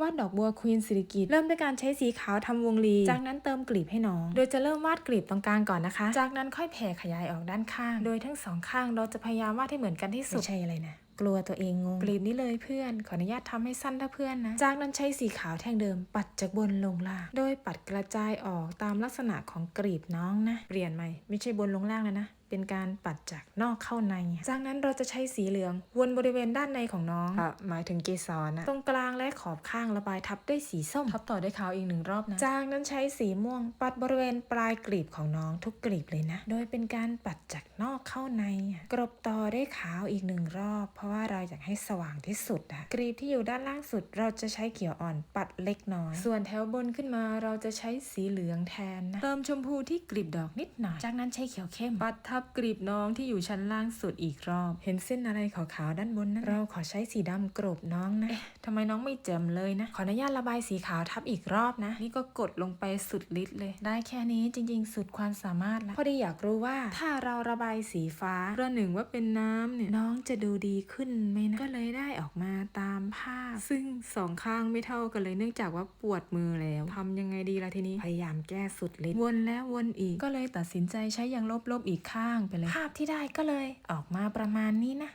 วาดดอกบัวควีนสิริกิตเริ่มด้วยการใช้สีขาวทำวงรี จากนั้นเติมกลีบให้น้อง โดยจะเริ่มวาดกลีบตรงกลางก่อนนะคะ จากนั้นค่อยแผ่ขยายออกด้านข้าง โดยทั้งสองข้างเราจะพยายามวาดให้เหมือนกันที่สุดไม่ใช่อะไรนะ กลัวตัวเองงงกลีบนี้เลยเพื่อน ขออนุญาตทำให้สั้นถ้าเพื่อนนะ จากนั้นใช้สีขาวแท่งเดิม ปัดจากบนลงล่าง โดยปัดกระจายออกตามลักษณะของกลีบน้องนะ เปลี่ยนใหม่ ไม่ใช่บนลงล่างแล้วนะเป็นการปัดจากนอกเข้าใน จากนั้นเราจะใช้สีเหลือง วนบริเวณด้านในของน้องอะหมายถึงเกสรนะตรงกลางและขอบข้างระบายทับด้วยสีส้ม ทับต่อด้วยขาวอีกหนึ่งรอบนะ จากนั้นใช้สีม่วง ปัดบริเวณปลายกลีบของน้องทุกกลีบเลยนะ โดยเป็นการปัดจากนอกเข้าในอะกรบต่อด้วยขาวอีกหนึ่งรอบเพราะว่าเราอยากให้สว่างที่สุดอะกลีบที่อยู่ด้านล่างสุดเราจะใช้เขียวอ่อนปัดเล็กน้อย ส่วนแถวบนขึ้นมาเราจะใช้สีเหลืองแทนนะเติมชมพูที่กลีบดอกนิดหน่อย จากนั้นใช้เขียวเข้ม ปัดทับกลีบน้องที่อยู่ชั้นล่างสุดอีกรอบ เห็นเส้นอะไรขาวๆด้านบนนะเราขอใช้สีดำกรบน้องนะเอ๊ะทำไมน้องไม่แจ่มเลยนะ ขออนุญาตระบายสีขาวทับอีกรอบนะ นี่ก็กดลงไปสุดฤทธิ์เลย ได้แค่นี้จริง ๆ สุดความสามารถแล้วพอดีอยากรู้ว่า ถ้าเราระบายสีฟ้าประหนึ่งว่าเป็นน้ำเนี่ยน้องจะดูดีขึ้นไหมนะก็เลยได้ออกมาตามภาพ ซึ่งสองข้างไม่เท่ากันเลยเนื่องจากว่าปวดมือแล้วทำยังไงดีล่ะทีนี้พยายามแก้สุดฤทธิ์วนแล้ววนอีก ก็เลยตัดสินใจใช้ยางลบๆอีกข้างไปเลย ภาพที่ได้ก็เลยออกมาประมาณนี้นะ